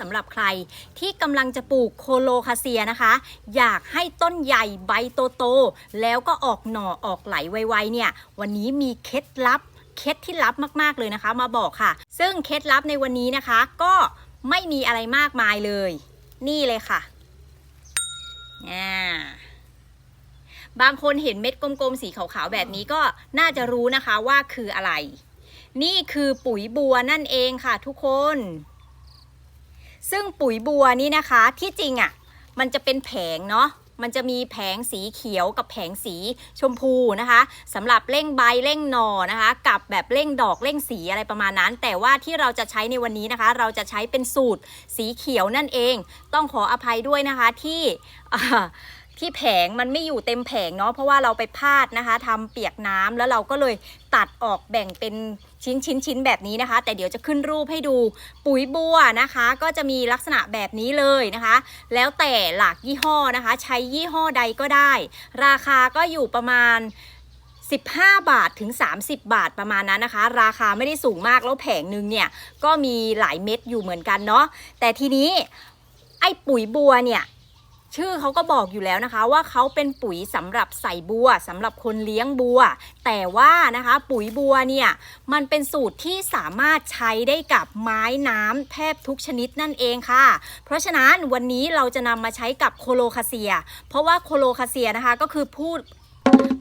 สำหรับใครที่กำลังจะปลูกโคโลคาเซียนะคะ อยากให้ต้นใหญ่ใบโตๆแล้วก็ออกหน่อออกไหลไวๆเนี่ย วันนี้มีเคล็ดลับเคล็ดที่ลับมากๆเลยนะคะ มาบอกค่ะ ซึ่งเคล็ดลับในวันนี้นะคะ ก็ไม่มีอะไรมากมายเลย นี่เลยค่ะอ่าบางคนเห็นเม็ดกลมๆ สีขาวๆ แบบนี้ก็น่าจะรู้นะคะว่าคืออะไร นี่คือปุ๋ยบัวนั่นเองค่ะทุกคน ซึ่งปุ๋ยบัวนี่นะคะที่จริงอะ่ะมันจะเป็นแผงเนาะมันจะมีแผงสีเขียวกับแผงสีชมพูนะคะสำหรับเร่งใบเร่งหนอนะคะ กับแบบเร่งดอกเร่งสีอะไรประมาณนั้น แต่ว่าที่เราจะใช้ในวันนี้นะคะ เราจะใช้เป็นสูตรสีเขียวนั่นเอง ต้องขออภัยด้วยนะคะที่ที่แผงมันไม่อยู่เต็มแผงเนาะเพราะว่าเราไปพาดนะคะทำเปียกน้ำแล้วเราก็เลยตัดออกแบ่งเป็น ชิ้นชิ้นชิ้นแบบนี้นะคะ แต่เดี๋ยวจะขึ้นรูปให้ดูปุ๋ยบัวนะคะ ก็จะมีลักษณะแบบนี้เลยนะคะ แล้วแต่หลักยี่ห้อนะคะ ใช้ยี่ห้อใดก็ได้ ราคาก็อยู่ประมาณ 15 บาทถึง 30 บาทประมาณนั้นนะคะ ราคาไม่ได้สูงมากแล้วแผงหนึ่งเนี่ยก็มีหลายเม็ดอยู่เหมือนกันเนาะแต่ทีนี้ไอ้ปุ๋ยบัวเนี่ย ชื่อเขาก็บอกอยู่แล้วนะคะ ว่าเขาเป็นปุ๋ยสำหรับใส่บัวสำหรับคนเลี้ยงบัว แต่ว่านะคะปุ๋ยบัวเนี่ยมันเป็นสูตรที่สามารถใช้ได้กับไม้น้ำแทบทุกชนิดนั่นเองค่ะ เพราะฉะนั้นวันนี้เราจะนำมาใช้กับโคโลคาเซีย เพราะว่าโคโลคาเซียนะคะก็คือพูด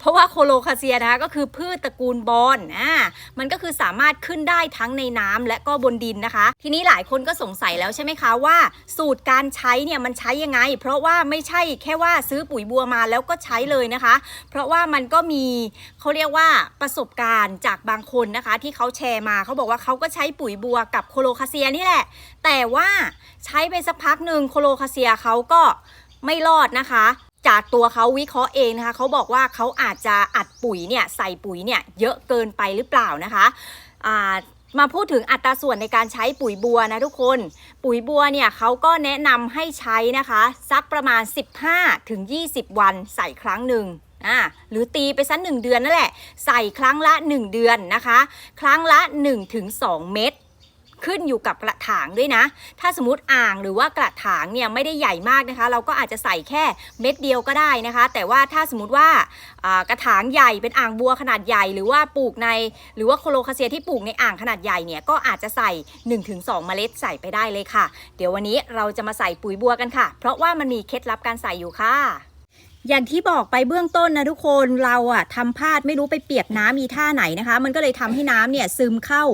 เพราะว่าโคโลคาเซียนะคะก็คือพืชตระกูลบอนอ่ามันก็คือสามารถขึ้นได้ทั้งในน้ำและก็บนดินนะคะ ทีนี้หลายคนก็สงสัยแล้วใช่ไหมคะว่า สูตรการใช้เนี่ยมันใช้ยังไง เพราะว่าไม่ใช่แค่ว่าซื้อปุ๋ยบัวมาแล้วก็ใช้เลยนะคะ เพราะว่ามันก็มีเขาเรียกว่าประสบการณ์จากบางคนนะคะ ที่เขาแชร์มาเขาบอกว่าเขาก็ใช้ปุ๋ยบัวกับโคโลคาเซียนี่แหละ แต่ว่าใช้ไปสักพักหนึ่งโคโลคาเซียเขาก็ไม่รอดนะคะ จากตัวเขาวิเคราะห์เองนะคะเขาบอกว่าเขาอาจจะอัดปุ๋ยเนี่ยใส่ปุ๋ยเนี่ยเยอะเกินไปหรือเปล่านะคะอ่ามาพูดถึงอัตราส่วนในการใช้ปุ๋ยบัวนะทุกคน ปุ๋ยบัวเนี่ยเขาก็แนะนำให้ใช้นะคะสักประมาณ 15ถึง20วันใส่ครั้งหนึ่งอ่าหรือตีไปสักหนึ่งเดือนนั่นแหละ ใส่ครั้งละ 1 เดือนนะคะ ครั้งละ1ถึง2เม็ด ขึ้นอยู่กับกระถางด้วยนะ ถ้าสมมติอ่างหรือว่ากระถางเนี่ยไม่ได้ใหญ่มากนะคะ เราก็อาจจะใส่แค่เม็ดเดียวก็ได้นะคะ แต่ว่าถ้าสมมติว่ากระถางใหญ่เป็นอ่างบัวขนาดใหญ่ หรือว่าปลูกใน หรือว่าโคโลคาเซียที่ปลูกในอ่างขนาดใหญ่เนี่ยก็อาจจะใส่ 1-2 เมล็ดใส่ไปได้เลยค่ะ เดี๋ยววันนี้เราจะมาใส่ปุ๋ยบัวกันค่ะ เพราะว่ามันมีเคล็ดลับการใส่อยู่ค่ะอย่างที่บอกไปเบื้องต้นนะทุกคนเราอะทำพลาดไม่รู้ไปเปียกน้ำมีท่าไหนนะคะ มันก็เลยทำให้น้ำเนี่ยซึมเข้า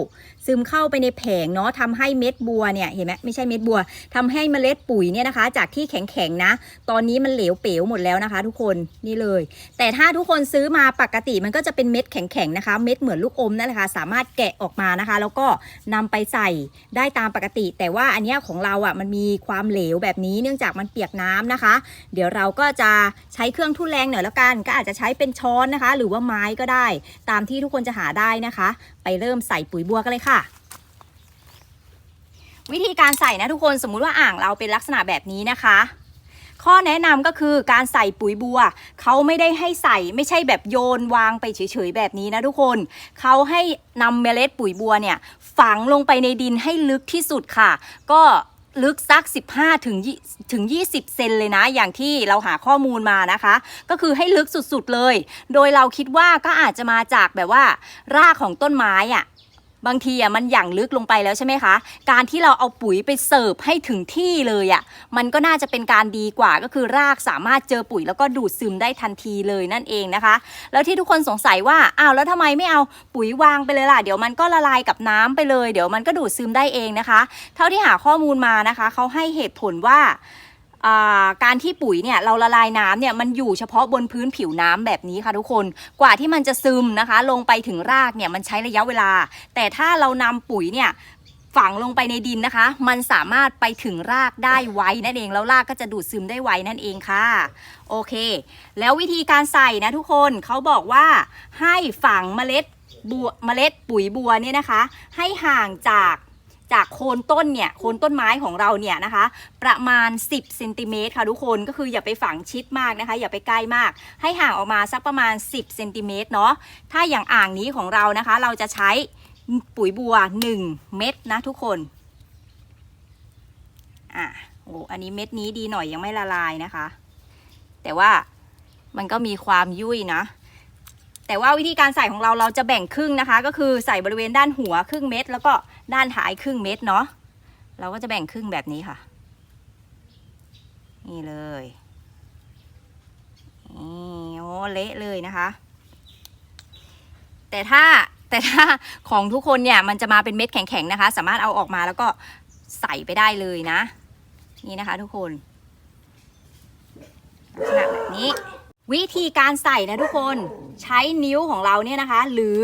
ซึมเข้าไปในแผงเนาะทำให้เม็ดบัวเนี่ยเห็นไหมไม่ใช่เม็ดบัวทำให้เมล็ดปุ๋ยเนี่ยนะคะ จากที่แข็งๆนะ ตอนนี้มันเหลวเป๋วหมดแล้วนะคะ ทุกคนนี่เลย แต่ถ้าทุกคนซื้อมาปกติมันก็จะเป็นเม็ดแข็งๆนะคะ เม็ดเหมือนลูกอมนั่นแหละค่ะสามารถแกะออกมานะคะ แล้วก็นำไปใส่ได้ตามปกติ แต่ว่าอันนี้ของเราอะมันมีความเหลวแบบนี้เนื่องจากมันเปียกน้ำนะคะ เดี๋ยวเราก็จะใช้เครื่องทุ่นแรงหน่อยแล้วกัน ก็อาจจะใช้เป็นช้อนนะคะ หรือว่าไม้ก็ได้ ตามที่ทุกคนจะหาได้นะคะ ไปเริ่มใส่ปุ๋ยบัวกันเลยค่ะ วิธีการใส่นะทุกคนสมมุติว่าอ่างเราเป็นลักษณะแบบนี้นะคะ ข้อแนะนำก็คือการใส่ปุ๋ยบัว เขาไม่ได้ให้ใส่ไม่ใช่แบบโยนวางไปเฉยๆแบบนี้นะทุกคนเขาให้นำเมล็ดปุ๋ยบัวเนี่ยฝังลงไปในดินให้ลึกที่สุดค่ะ ก็ลึกสัก 15ถึงถึง 20 เซนเลยนะ อย่างที่เราหาข้อมูลมานะคะ ก็คือให้ลึกสุดๆเลย โดยเราคิดว่าก็อาจจะมาจากแบบว่า รากของต้นไม้อะ บางทีอะมันหยั่งลึกลงไปแล้วใช่ไหมคะ การที่เราเอาปุ๋ยไปเสิร์ฟให้ถึงที่เลยอะมันก็น่าจะเป็นการดีกว่าก็คือรากสามารถเจอปุ๋ยแล้วก็ดูดซึมได้ทันทีเลยนั่นเองนะคะ แล้วที่ทุกคนสงสัยว่าอ้าวแล้วทำไมไม่เอาปุ๋ยวางไปเลยล่ะ เดี๋ยวมันก็ละลายกับน้ำไปเลย เดี๋ยวมันก็ดูดซึมได้เองนะคะ เท่าที่หาข้อมูลมานะคะเขาให้เหตุผลว่า การที่ปุ๋ยเนี่ยเราละลายน้ำเนี่ยมันอยู่เฉพาะบนพื้นผิวน้ำแบบนี้ค่ะทุกคนกว่าที่มันจะซึมนะคะ ลงไปถึงรากเนี่ยมันใช้ระยะเวลา แต่ถ้าเรานำปุ๋ยเนี่ยฝังลงไปในดินนะคะ มันสามารถไปถึงรากได้ไวนั่นเอง แล้วรากก็จะดูดซึมได้ไวนั่นเองค่ะ โอเค แล้ววิธีการใส่นะทุกคนเขาบอกว่าให้ฝังเมล็ดบัวเมล็ดปุ๋ยบัวเนี่ยนะคะ ให้ห่างจาก จากโคนต้นเนี่ยโคนต้นไม้ของเราเนี่ยนะคะ ประมาณ 10เซนติเมตรค่ะทุกคนก็คืออย่าไปฝังชิดมากนะคะ อย่าไปใกล้มาก ให้ห่างออกมาสักประมาณ 10เซนติเมตรเนาะถ้าอย่างอ่างนี้ของเรานะคะ เราจะใช้ปุ๋ยบัว 1 เม็ดนะทุกคนอะโอ้อันนี้เม็ดนี้ดีหน่อยยังไม่ละลายนะคะ แต่ว่ามันก็มีความยุ่ยนะ แต่ว่าวิธีการใส่ของเราเราจะแบ่งครึ่งนะคะ ก็คือใส่บริเวณด้านหัวครึ่งเม็ดแล้วก็ด้านท้ายครึ่งเม็ดเนาะเราก็จะแบ่งครึ่งแบบนี้ค่ะ นี่เลยนี่โอ้เละเลยนะคะ แต่ถ้าแต่ถ้าของทุกคนเนี่ยมันจะมาเป็นเม็ดแข็งๆนะคะ สามารถเอาออกมาแล้วก็ใส่ไปได้เลยนะ นี่นะคะทุกคนลักษณะแบบนี้ วิธีการใส่นะทุกคนใช้นิ้วของเราเนี่ยนะคะ หรือ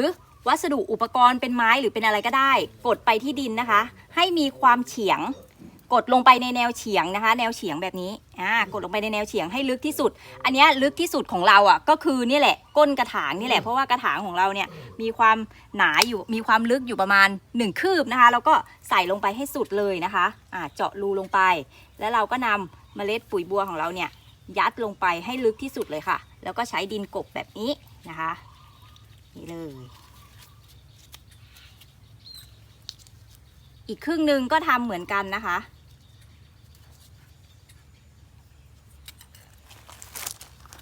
วัสดุอุปกรณ์เป็นไม้หรือเป็นอะไรก็ได้ กดไปที่ดินนะคะ ให้มีความเฉียง กดลงไปในแนวเฉียงนะคะ แนวเฉียงแบบนี้อ่ากดลงไปในแนวเฉียงให้ลึกที่สุด อันนี้ลึกที่สุดของเราอะก็คือนี่แหละ ก้นกระถางนี่แหละเพราะว่ากระถางของเราเนี่ยมีความหนาอยู่มีความลึกอยู่ประมาณ 1 คืบนะคะ แล้วก็ใส่ลงไปให้สุดเลยนะคะอ่าเจาะรูลงไป แล้วเราก็นำเมล็ดปุ๋ยบัวของเราเนี่ย ยัดลงไปให้ลึกที่สุดเลยค่ะ แล้วก็ใช้ดินกบแบบนี้นะคะ นี่เลย อีกครึ่งหนึ่งก็ทำเหมือนกันนะคะ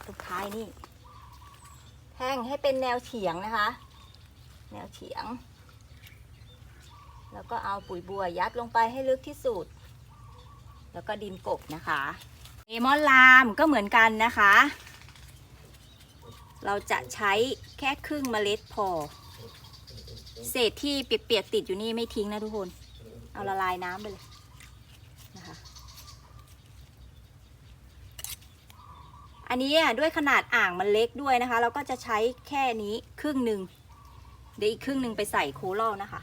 สุดท้ายนี่แท่งให้เป็นแนวเฉียงนะคะ แนวเฉียง แล้วก็เอาปุ๋ยบัวยัดลงไปให้ลึกที่สุด แล้วก็ดินกบนะคะ เลมอนลามก็เหมือนกันนะคะ เราจะใช้แค่ครึ่งเมล็ดพอ เศษที่เปียกๆติดอยู่นี่ไม่ทิ้งนะทุกคน เอาละลายน้ำไปเลยนะคะ อันนี้ด้วยขนาดอ่างมันเล็กด้วยนะคะ เราก็จะใช้แค่นี้ครึ่งหนึ่งเดี๋ยวอีกครึ่งหนึ่งไปใส่โคลอลนะคะ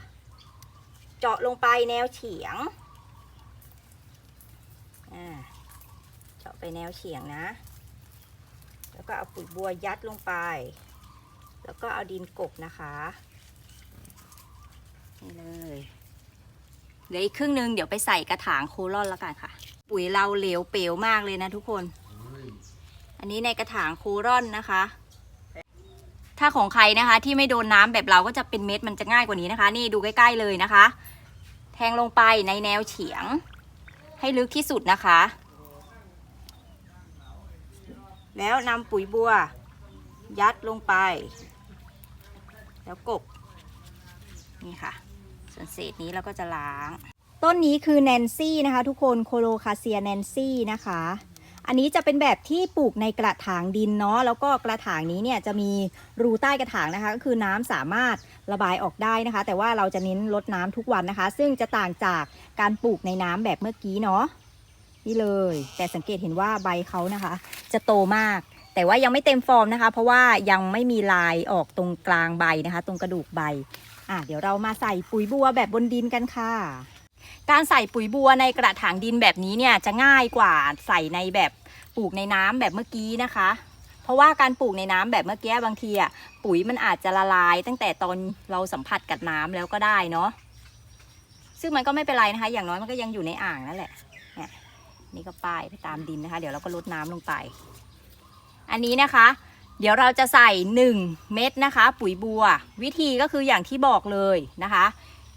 เจาะลงไปแนวเฉียง อ่าาะไปแนวเฉียงนะ แล้วก็เอาปุ๋ยบัวยัดลงไป แล้วก็เอาดินกบนะคะนี่เลยเหลืออีกครึ่งหนึ่งเดี๋ยวไปใส่กระถางโคลอนแล้วกันค่ะ ปุ๋ยเราเหลวเปลวมากเลยนะทุกคน อันนี้ในกระถางโครอนนะคะ ถ้าของใครนะคะที่ไม่โดนน้ำแบบเราก็จะเป็นเม็ดมันจะง่ายกว่านี้นะคะ นี่ดูใกล้ ๆเลยนะคะ แทงลงไปในแนวเฉียง ให้ลึกที่สุดนะคะ แล้วนำปุ๋ยบัว ยัดลงไป แล้วกบนี่ค่ะ ส่วนเศษนี้เราก็จะล้าง ต้นนี้คือแนนซี่นะคะ ทุกคนโคโลคาเซียแนนซี่นะคะ อันนี้จะเป็นแบบที่ปลูกในกระถางดินเนาะแล้วก็กระถางนี้เนี่ยจะมีรูใต้กระถางนะคะ ก็คือน้ำสามารถระบายออกได้นะคะ แต่ว่าเราจะเน้นลดน้ำทุกวันนะคะ ซึ่งจะต่างจากการปลูกในน้ำแบบเมื่อกี้เนาะ นี่เลย แต่สังเกตเห็นว่าใบเขานะคะ จะโตมาก แต่ว่ายังไม่เต็มฟอร์มนะคะ เพราะว่ายังไม่มีลายออกตรงกลางใบนะคะ ตรงกระดูกใบอะเดี๋ยวเรามาใส่ปุ๋ยบัวแบบบนดินกันค่ะ การใส่ปุ๋ยบัวในกระถางดินแบบนี้เนี่ยจะง่ายกว่าใส่ในแบบปลูกในน้ำแบบเมื่อกี้นะคะ เพราะว่าการปลูกในน้ำแบบเมื่อกี้บางทีอะปุ๋ยมันอาจจะละลาย ตั้งแต่ตอนเราสัมผัสกับน้ำแล้วก็ได้เนาะซึ่งมันก็ไม่เป็นไรนะคะ อย่างน้อยมันก็ยังอยู่ในอ่างนั่นแหละเนี่ย นี่ก็ป้ายไปตามดินนะคะ เดี๋ยวเราก็ลดน้ำลงไป อันนี้นะคะ เดี๋ยวเราจะใส่ 1 เม็ดนะคะ ปุ๋ยบัว วิธีก็คืออย่างที่บอกเลยนะคะ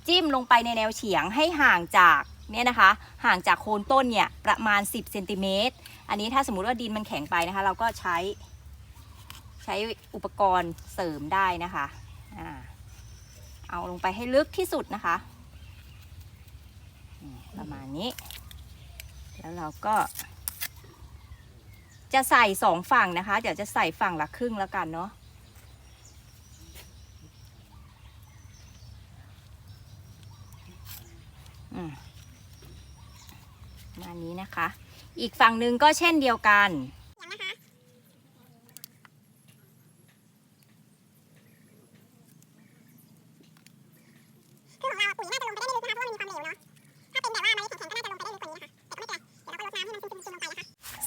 จิ้มลงไปในแนวเฉียงให้ห่างจากเนี่ยนะคะ ห่างจากโคนต้นเนี่ยประมาณ 10เซนติเมตรอันนี้ถ้าสมมุติว่าดินมันแข็งไปนะคะ เราก็ใช้ ใช้อุปกรณ์เสริมได้นะคะอ่าเอาลงไปให้ลึกที่สุดนะคะ ประมาณนี้ แล้วเราก็ จะใส่สองฝั่งนะคะ เดี๋ยวจะใส่ฝั่งละครึ่งแล้วกันเนาะอืมประมานี้นะคะ อีกฝั่งหนึ่งก็เช่นเดียวกัน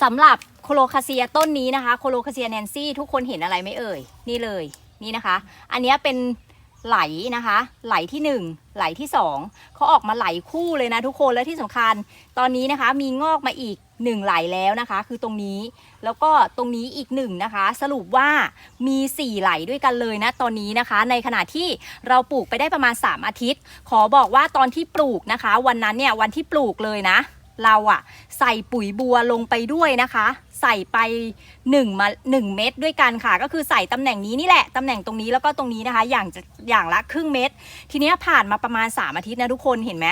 สำหรับโคโลคาเซียต้นนี้นะคะโคโลคาเซียแนนซี่ทุกคนเห็นอะไรไหมเอ่ย นี่เลยนี่นะคะ อันนี้เป็นไหลนะคะ ไหลที่หนึ่งไหลที่สองเขาออกมาไหลคู่เลยนะทุกคนและที่สำคัญ ตอนนี้นะคะมีงอกมาอีกหนึ่งไหลแล้วนะคะ คือตรงนี้แล้วก็ตรงนี้อีกหนึ่งนะคะ สรุปว่ามีสี่ไหลด้วยกันเลยนะตอนนี้นะคะ ในขณะที่เราปลูกไปได้ประมาณ 3 อาทิตย์ ขอบอกว่าตอนที่ปลูกนะคะ วันนั้นเนี่ยวันที่ปลูกเลยนะ เราอะใส่ปุ๋ยบัวลงไปด้วยนะคะ ใส่ไป1มา1เม็ดด้วยกันค่ะ ก็คือใส่ตำแหน่งนี้นี่แหละตำแหน่งตรงนี้แล้วก็ตรงนี้นะคะ อย่างจะอย่างละครึ่งเม็ดทีนี้ผ่านมาประมาณ 3 อาทิตย์นะทุกคนเห็นไหม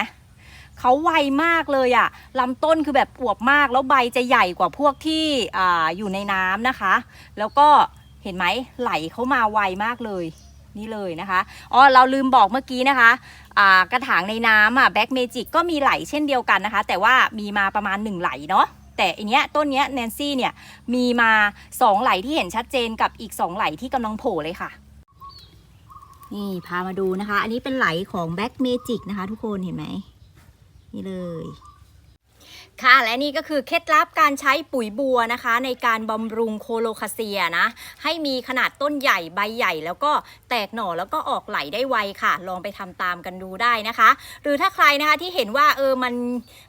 เขาไวมากเลยอะลำต้นคือแบบอวบมากแล้วใบจะใหญ่กว่าพวกที่ออยู่ในน้ำนะคะ แล้วก็เห็นไหมไหลเข้ามาไวมากเลย นี่เลยนะคะอ๋อเราลืมบอกเมื่อกี้นะคะกระถางในน้ำอะแบ็กเมจิกก็มีไหลเช่นเดียวกันนะคะ แต่ว่ามีมาประมาณ 1 ไหลเนาะแต่อันเนี้ยต้นเนี้ยแนนซี่เนี่ยมีมา 2 ไหลที่เห็นชัดเจนกับอีก 2 ไหลที่กำลังโผล่เลยค่ะ นี่พามาดูนะคะ อันนี้เป็นไหลของแบ็กเมจิกนะคะ ทุกคนเห็นไหมนี่เลย ค่ะและนี่ก็คือเคล็ดลับการใช้ปุ๋ยบัวนะคะ ในการบำรุงโคโลคาเซียนะ ให้มีขนาดต้นใหญ่ใบใหญ่ แล้วก็แตกหน่อแล้วก็ออกไหลได้ไวค่ะ ลองไปทำตามกันดูได้นะคะ หรือถ้าใครนะคะที่เห็นว่าเออมัน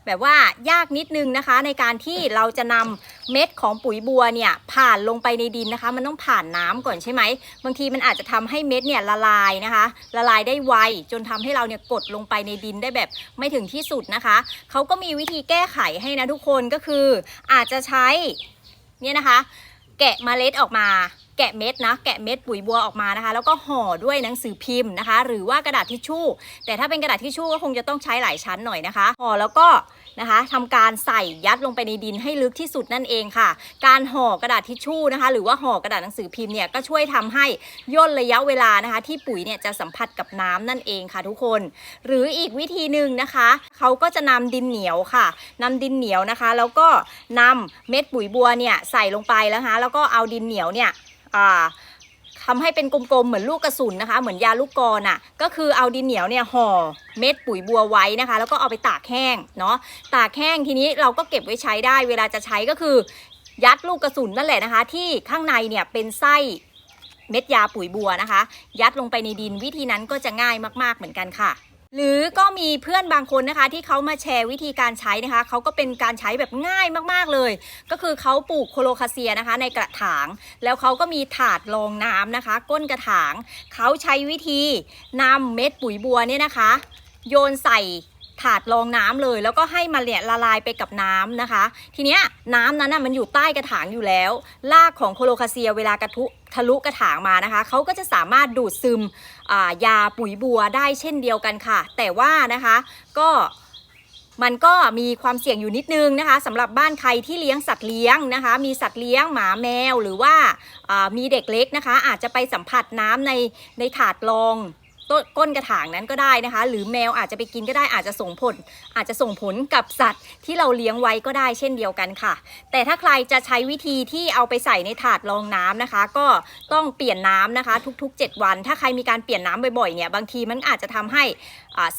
แบบว่ายากนิดนึงนะคะ ในการที่เราจะนำเม็ดของปุ๋ยบัวเนี่ยผ่านลงไปในดินนะคะ มันต้องผ่านน้ำก่อนใช่ไหมบางทีมันอาจจะทำให้เม็ดเนี่ยละลายนะคะ ละลายได้ไวจนทำให้เราเนี่ยกดลงไปในดินได้แบบไม่ถึงที่สุดนะคะเขาก็มีวิธีแก้ไขให้นะทุกคนก็คืออาจจะใช้เนี่ยนะคะ แกะเมล็ดออกมา แกะเม็ดนะ แกะเม็ดปุ๋ยบัวออกมานะคะ แล้วก็ห่อด้วยหนังสือพิมพ์นะคะ หรือว่ากระดาษทิชชู่ แต่ถ้าเป็นกระดาษทิชชู่ก็คงจะต้องใช้หลายชั้นหน่อยนะคะห่อแล้วก็ นะคะทำการใส่ยัดลงไปในดินให้ลึกที่สุดนั่นเองค่ะ การห่อกระดาษทิชชู่นะคะ หรือว่าห่อกระดาษหนังสือพิมพ์เนี่ยก็ช่วยทำให้ย่นระยะเวลานะคะ ที่ปุ๋ยเนี่ยจะสัมผัสกับน้ำนั่นเองค่ะทุกคน หรืออีกวิธีหนึ่งนะคะเขาก็จะนำดินเหนียวค่ะนำดินเหนียวนะคะ แล้วก็นำเม็ดปุ๋ยบัวเนี่ยใส่ลงไปแล้วนะคะแล้วก็เอาดินเหนียวเนี่ยอ่า ทำให้เป็นกลมๆ เหมือนลูกกระสุนนะคะ เหมือนยาลูกกรอะ ก็คือเอาดินเหนียวเนี่ยห่อเม็ดปุ๋ยบัวไว้นะคะ แล้วก็เอาไปตากแห้งเนาะ ตากแห้งทีนี้เราก็เก็บไว้ใช้ได้ เวลาจะใช้ก็คือ ยัดลูกกระสุนนั่นแหละนะคะ ที่ข้างในเนี่ยเป็นไส้เม็ดยาปุ๋ยบัวนะคะ ยัดลงไปในดินวิธีนั้นก็จะง่ายมากๆเหมือนกันค่ะ หรือก็มีเพื่อนบางคนนะคะ ที่เขามาแชร์วิธีการใช้นะคะเขาก็เป็นการใช้แบบง่ายมากๆเลย ก็คือเขาปลูกโคโลคาเซียนะคะ ในกระถาง แล้วเขาก็มีถาดรองน้ำนะคะ ก้นกระถางเขาใช้วิธีนำเม็ดปุ๋ยบัวเนี่ยนะคะ โยนใส่ ถาดรองน้ำเลย แล้วก็ให้มันเนี่ยละลายไปกับน้ำนะคะ ทีเนี้ยน้ำนั้นน่ะมันอยู่ใต้กระถางอยู่แล้วรากของโคโลคาเซียเวลากระทุทะลุกระถางมานะคะเขาก็จะสามารถดูดซึมยาปุ๋ยบัวได้เช่นเดียวกันค่ะ แต่ว่านะคะก็มันก็มีความเสี่ยงอยู่นิดนึงนะคะสำหรับบ้านใครที่เลี้ยงสัตว์เลี้ยงนะคะ มีสัตว์เลี้ยงหมาแมวหรือว่ามีเด็กเล็กนะคะ อาจจะไปสัมผัสน้ำในในถาดรอง ก้นกระถางนั้นก็ได้นะคะ หรือแมวอาจจะไปกินก็ได้อาจจะส่งผล อาจจะส่งผลกับสัตว์ที่เราเลี้ยงไว้ก็ได้เช่นเดียวกันค่ะ แต่ถ้าใครจะใช้วิธีที่เอาไปใส่ในถาดรองน้ำนะคะ ก็ต้องเปลี่ยนน้ำนะคะ ทุก ๆ 7 วัน ถ้าใครมีการเปลี่ยนน้ำบ่อยๆเนี่ยบางทีมันอาจจะทำให้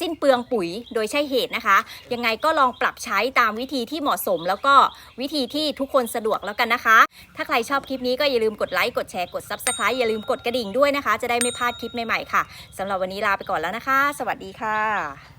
สิ้นเปลืองปุ๋ยโดยใช่เหตุนะคะ ยังไงก็ลองปรับใช้ตามวิธีที่เหมาะสม แล้วก็วิธีที่ทุกคนสะดวกแล้วกันนะคะ ถ้าใครชอบคลิปนี้ก็อย่าลืมกดไลค์กดแชร์กด Subscribe อย่าลืมกดกระดิ่งด้วยนะคะ จะได้ไม่พลาดคลิปใหม่ๆค่ะสำหรับวันนี้ลาไปก่อนแล้วนะคะ สวัสดีค่ะ